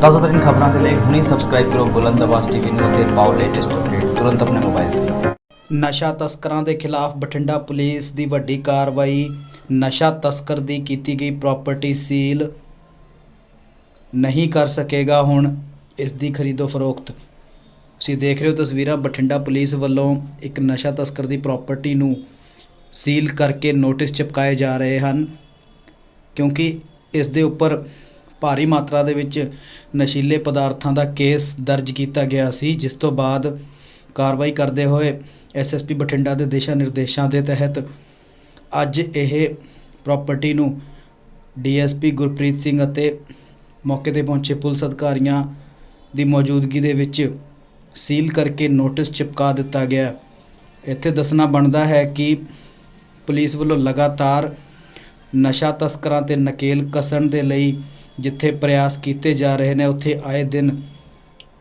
ਤਾਜ਼ਾਤਰੀਨ ਖਬਰਾਂ ਦੇ ਲਈ ਹੁਣੇ ਸਬਸਕ੍ਰਾਈਬ ਕਰੋ ਬੁਲੰਦ ਟੀਵੀ ਨੂੰ ਅਤੇ ਪਾਓ ਲੇਟੈਸਟ ਅਪਡੇਟ ਤੁਰੰਤ ਆਪਣੇ ਮੋਬਾਈਲ ਤੇ। ਨਸ਼ਾ ਤਸਕਰਾਂ ਦੇ ਖਿਲਾਫ ਬਠਿੰਡਾ ਪੁਲਿਸ ਦੀ ਵੱਡੀ ਕਾਰਵਾਈ, ਨਸ਼ਾ ਤਸਕਰ ਦੀ ਕੀਤੀ ਗਈ ਪ੍ਰਾਪਰਟੀ ਸੀਲ ਨਹੀਂ ਕਰ ਸਕੇਗਾ ਹੁਣ, ਇਸ ਦੀ ਖਰੀਦੋ ਫਰੋਖਤ। ਤੁਸੀਂ ਦੇਖ ਰਹੇ ਹੋ ਤਸਵੀਰਾਂ, ਬਠਿੰਡਾ ਪੁਲਿਸ ਵੱਲੋਂ ਇੱਕ ਨਸ਼ਾ ਤਸਕਰ ਦੀ ਪ੍ਰਾਪਰਟੀ ਨੂੰ ਸੀਲ ਕਰਕੇ ਨੋਟਿਸ ਚਿਪਕਾਏ ਜਾ ਰਹੇ ਹਨ, ਕਿਉਂਕਿ ਇਸ ਦੇ ਉੱਪਰ ਭਾਰੀ ਮਾਤਰਾ ਦੇ ਵਿੱਚ ਨਸ਼ੀਲੇ ਪਦਾਰਥਾਂ ਦਾ ਕੇਸ ਦਰਜ ਕੀਤਾ ਗਿਆ ਸੀ, ਜਿਸ ਤੋਂ ਬਾਅਦ ਕਾਰਵਾਈ ਕਰਦੇ ਹੋਏ ਐਸਐਸਪੀ ਬਠਿੰਡਾ ਦੇ ਦਿਸ਼ਾ ਨਿਰਦੇਸ਼ਾਂ ਦੇ ਤਹਿਤ ਅੱਜ ਇਹ ਪ੍ਰਾਪਰਟੀ ਨੂੰ ਡੀਐਸਪੀ ਗੁਰਪ੍ਰੀਤ ਸਿੰਘ ਅਤੇ ਮੌਕੇ ਤੇ ਪਹੁੰਚੇ ਪੁਲਿਸ ਅਧਿਕਾਰੀਆਂ ਦੀ ਮੌਜੂਦਗੀ ਦੇ ਵਿੱਚ ਸੀਲ ਕਰਕੇ ਨੋਟਿਸ ਚਿਪਕਾ ਦਿੱਤਾ ਗਿਆ। ਇੱਥੇ ਦੱਸਣਾ ਬਣਦਾ ਹੈ ਕਿ ਪੁਲਿਸ ਵੱਲੋਂ ਲਗਾਤਾਰ ਨਸ਼ਾ ਤਸਕਰਾਂ ਤੇ ਨਕੇਲ ਕਸਣ ਦੇ ਲਈ ਜਿੱਥੇ ਪ੍ਰਯਾਸ ਕੀਤੇ ਜਾ ਰਹੇ ਨੇ, ਉੱਥੇ ਆਏ ਦਿਨ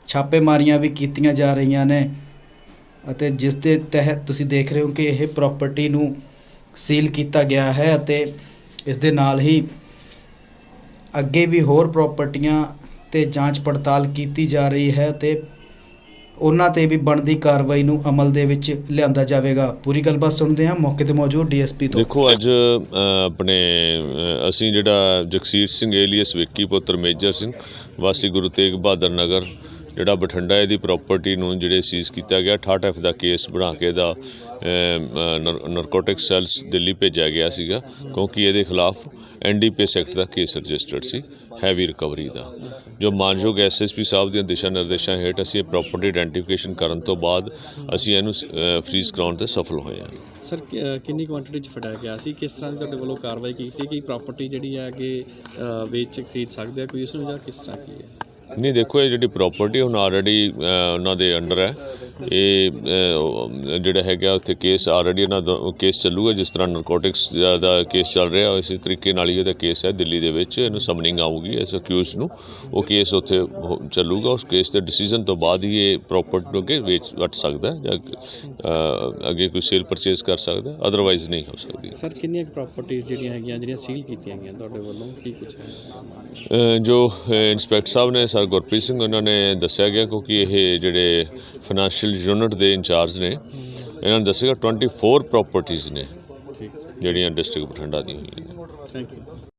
ਛਾਪੇਮਾਰੀਆਂ ਵੀ ਕੀਤੀਆਂ ਜਾ ਰਹੀਆਂ ਨੇ ਅਤੇ ਜਿਸ ਦੇ ਤਹਿਤ ਤੁਸੀਂ ਦੇਖ ਰਹੇ ਹੋ ਕਿ ਇਹ ਪ੍ਰਾਪਰਟੀ ਨੂੰ ਸੀਲ ਕੀਤਾ ਗਿਆ ਹੈ ਅਤੇ ਇਸ ਦੇ ਨਾਲ ਹੀ ਅੱਗੇ ਵੀ ਹੋਰ ਪ੍ਰਾਪਰਟੀਆਂ ਤੇ ਜਾਂਚ ਪੜਤਾਲ ਕੀਤੀ ਜਾ ਰਹੀ ਹੈ ਤੇ ਉਹਨਾਂ ਤੇ ਵੀ ਬਣਦੀ ਕਾਰਵਾਈ ਨੂੰ ਅਮਲ ਦੇ ਵਿੱਚ ਲਿਆਂਦਾ ਜਾਵੇਗਾ। ਪੂਰੀ ਗੱਲਬਾਤ ਸੁਣਦੇ ਹਾਂ। ਮੌਕੇ ਤੇ ਮੌਜੂਦ ਡੀਐਸਪੀ ਤੋਂ। ਦੇਖੋ, ਅੱਜ ਆਪਣੇ ਅਸੀਂ ਜਿਹੜਾ ਜਗਸੀਰ ਸਿੰਘ ਏਲੀਅਸ ਵਿੱਕੀ ਪੁੱਤਰ ਮੇਜਰ ਸਿੰਘ, ਵਾਸੀ ਗੁਰੂ ਤੇਗ ਬਹਾਦਰ ਨਗਰ ਜਿਹੜਾ ਬਠਿੰਡਾ ਇਹਦੀ ਪ੍ਰਾਪਰਟੀ ਨੂੰ ਜਿਹੜੇ ਸੀਜ਼ ਕੀਤਾ ਗਿਆ 68 ਦਾ ਕੇਸ ਬਣਾ ਕੇ ਦਾ ਨਰਕੋਟਿਕ ਸੈਲਸ ਦਿੱਲੀ ਭੇਜਿਆ ਗਿਆ ਸੀਗਾ, ਕਿਉਂਕਿ ਇਹਦੇ ਖਿਲਾਫ ਐਨਡੀਪੀਐਸ ਐਕਟ ਦਾ ਕੇਸ ਰਜਿਸਟਰਡ ਸੀ ਹੈਵੀ ਰਿਕਵਰੀ ਦਾ। ਜੋ ਮਾਨਯੋਗ ਐਸਐਸਪੀ ਸਾਹਿਬ ਦੀਆਂ ਦਿਸ਼ਾ ਨਿਰਦੇਸ਼ਾਂ ਹੇਠ ਅਸੀਂ ਇਹ ਪ੍ਰਾਪਰਟੀ ਆਇਡੈਂਟੀਫਿਕੇਸ਼ਨ ਕਰਨ ਤੋਂ ਬਾਅਦ ਅਸੀਂ ਇਹਨੂੰ ਫ੍ਰੀਜ਼ ਕਰਾਉਣ ਤੇ ਸਫਲ ਹੋਏ ਹਾਂ। ਸਰ ਕਿੰਨੀ ਕੁਆਂਟੀਟੀ ਚ ਫੜਿਆ ਗਿਆ ਸੀ? ਕਿਸ ਤਰ੍ਹਾਂ ਦੀ ਤੁਹਾਡੇ ਵੱਲੋਂ ਕਾਰਵਾਈ ਕੀਤੀ ਕਿ ਪ੍ਰਾਪਰਟੀ ਜਿਹੜੀ ਹੈ ਕਿ ਵੇਚ ਖਰੀਦ ਸਕਦੇ ਆ? ਕੋਈ ਇਸ ਨੂੰ ਜਾਂ ਕਿਸ ਤਰ੍ਹਾਂ ਕੀ ਹੈ? ਨਹੀਂ ਦੇਖੋ ਇਹ ਜਿਹੜੀ ਪ੍ਰਾਪਰਟੀ ਹੁਣ ਆਲਰੇਡੀ ਉਹਨਾਂ ਦੇ ਅੰਡਰ ਹੈ। ਇਹ ਜਿਹੜਾ ਹੈਗਾ ਉੱਥੇ ਕੇਸ ਆਲਰੇਡੀ ਉਹਨਾਂ ਦਾ ਕੇਸ ਚੱਲੂਗਾ ਜਿਸ ਤਰ੍ਹਾਂ ਨਰਕੋਟਿਕਸ ਦਾ ਕੇਸ ਚੱਲ ਰਿਹਾ ਇਸੇ ਤਰੀਕੇ ਨਾਲ ਹੀ ਇਹਦਾ ਕੇਸ ਹੈ ਦਿੱਲੀ ਦੇ ਵਿੱਚ। ਇਹਨੂੰ ਸਮਨਿੰਗ ਆਊਗੀ ਇਸ ਅਕਿਊਜ਼ ਨੂੰ। ਉਹ ਕੇਸ ਉੱਥੇ ਚੱਲੂਗਾ ਉਸ ਕੇਸ ਦੇ ਡਿਸੀਜਨ ਤੋਂ ਬਾਅਦ ਹੀ ਇਹ ਪ੍ਰਾਪਰਟੀ ਨੂੰ ਅੱਗੇ ਵੇਚ ਵਟ ਸਕਦਾ ਜਾਂ ਅੱਗੇ ਕੋਈ ਸੇਲ ਪਰਚੇਸ ਕਰ ਸਕਦਾ ਅਦਰਵਾਈਜ਼ ਨਹੀਂ ਹੋ ਸਕਦੀ। ਸਰ ਕਿੰਨੀਆਂ ਪ੍ਰਾਪਰਟੀਆਂ ਜਿਹੜੀਆਂ ਹੈਗੀਆਂ ਜਿਹੜੀਆਂ ਸੀਲ ਕੀਤੀਆਂ ਗਈਆਂ ਤੁਹਾਡੇ ਵੱਲੋਂ? ਕੀ ਕੁਝ ਹੈ? ਜੋ ਇੰਸਪੈਕਟਰ ਸਾਹਿਬ ਨੇ ਸਰ ਗੁਰਪ੍ਰੀਤ ਸਿੰਘ ਉਹਨਾਂ ਨੇ ਦੱਸਿਆ ਗਿਆ ਕਿਉਂਕਿ ਇਹ ਜਿਹੜੇ ਫਾਈਨੈਂਸ਼ੀਅਲ ਯੂਨਿਟ ਦੇ ਇੰਚਾਰਜ ਨੇ ਇਹਨਾਂ ਨੇ ਦੱਸਿਆ 24 ਪ੍ਰਾਪਰਟੀਆਂ ਨੇ ਜਿਹੜੀਆਂ ਡਿਸਟ੍ਰਿਕਟ ਬਠਿੰਡਾ ਦੀਆਂ ਹੋਈਆਂ ਨੇ। Thank you